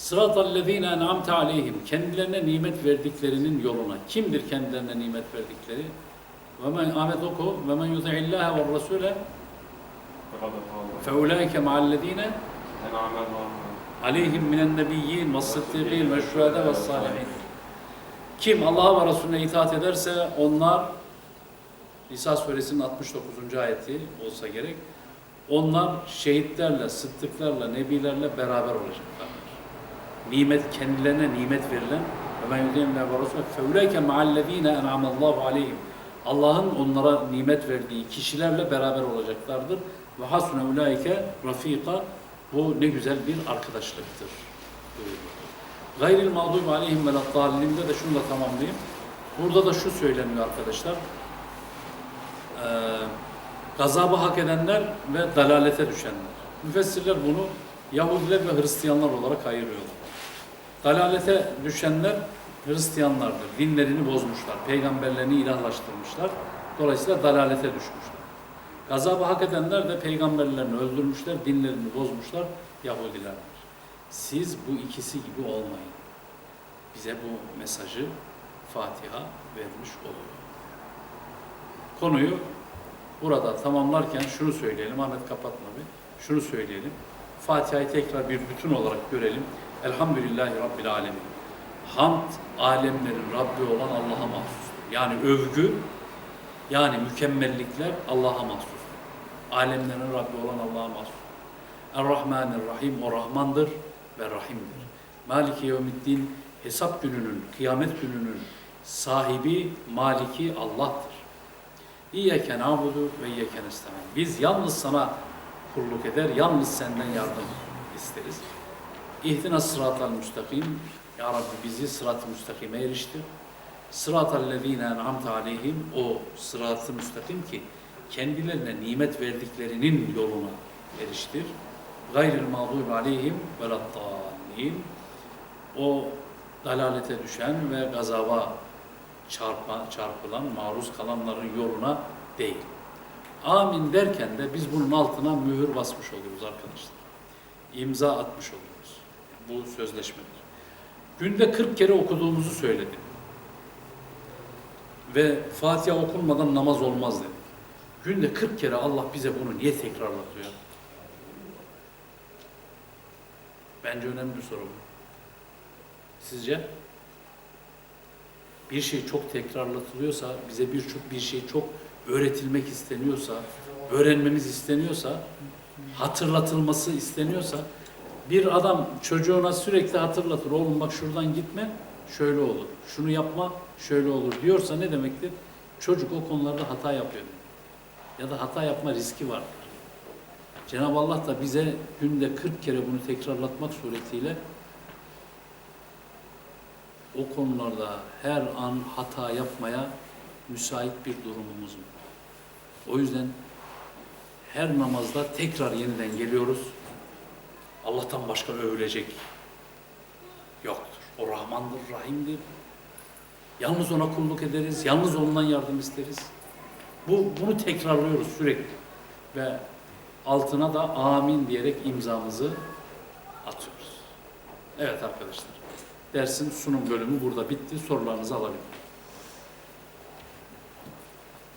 Sıratallezine en'amte aleyhim. Kendilerine nimet verdiklerinin yoluna. Kimdir kendilerine nimet verdikleri? Ve men Ahmet oku. Ve men yuti'illaha ve rasule fe ulaike ma'allezine aleyhim minen nebiyyin ve sıddiqin ve şühede ve salihin. Kim Allah'a ve Resulüne itaat ederse onlar Nisa suresinin 69. ayeti olsa gerek. Onlar şehitlerle, sıddıklarla, nebilerle beraber olacaklar. Nimet kendilerine nimet verilen ve men yudînle ve Resulüne feulâike ma'allezîne en'amallahu aleyhim. Allah'ın onlara nimet verdiği kişilerle beraber olacaklardır. Ve hasune ulaike rafika bu ne güzel bir arkadaşlıktır. Gayril mağdub aleyhim ve laddallinde de şunu da tamamlayayım. Burada da şu söyleniyor arkadaşlar. Ee, gazabı hak edenler ve dalalete düşenler. Müfessirler bunu Yahudiler ve Hristiyanlar olarak ayırıyorlar. Dalalete düşenler Hristiyanlardır. Dinlerini bozmuşlar. Peygamberlerini ilahlaştırmışlar. Dolayısıyla dalalete düşmüşler. Gazabı hak edenler de peygamberlerini öldürmüşler, dinlerini bozmuşlar, Yahudilerdir. Siz bu ikisi gibi olmayın. Bize bu mesajı Fatiha vermiş oluyor. Konuyu burada tamamlarken şunu söyleyelim, Ahmet kapatma bir, şunu söyleyelim. Fatiha'yı tekrar bir bütün olarak görelim. Elhamdülillahi Rabbil Alemin. Hamd, alemlerin Rabbi olan Allah'a mahsustur. Yani övgü, yani mükemmellikler Allah'a mahsustur. Alemlerin Rabbi olan Allah'a mahsus. Er-Rahmanir-Rahim o Rahmandır ve Rahim'dir. Maliki yevmiddin hesap gününün, kıyamet gününün sahibi, maliki Allah'tır. İyyeke na'budu ve iyyeke nestaîn. Biz yalnız sana kulluk eder, yalnız senden yardım isteriz. İhdina sıratal müstakim. Ya Rabbi bizi sırat-ı müstakime eriştir. Sıratal lezîne en'amte aleyhim. O sırat-ı müstakim ki kendilerine nimet verdiklerinin yoluna eriştir. Gayril mağdubi aleyhim ve laddallin. O dalalete düşen ve gazaba çarpa, çarpılan, maruz kalanların yoluna değil. Amin derken de biz bunun altına mühür basmış oluyoruz arkadaşlar. İmza atmış oluyoruz. Bu sözleşmedir. Günde 40 kere okuduğumuzu söyledim. Ve Fatiha okunmadan namaz olmaz dedik. Günde 40 kere Allah bize bunu niye tekrarlatıyor? Bence önemli bir soru bu. Sizce? Bir şey çok tekrarlatılıyorsa, bize birçok bir şey çok öğretilmek isteniyorsa, öğrenmemiz isteniyorsa, hatırlatılması isteniyorsa, bir adam çocuğuna sürekli hatırlatır, oğlum bak şuradan gitme, şöyle olur, şunu yapma, şöyle olur diyorsa ne demektir? Çocuk o konularda hata yapıyor. Ya da hata yapma riski vardır. Cenab-ı Allah da bize günde 40 kere bunu tekrarlatmak suretiyle o konularda her an hata yapmaya müsait bir durumumuz var. O yüzden her namazda tekrar yeniden geliyoruz. Allah'tan başka övülecek yoktur. O Rahmandır, Rahim'dir. Yalnız ona kulluk ederiz, yalnız ondan yardım isteriz. Bu, bunu tekrarlıyoruz sürekli. Ve altına da amin diyerek imzamızı atıyoruz. Evet arkadaşlar. Dersin sunum bölümü burada bitti. Sorularınızı alabilirim.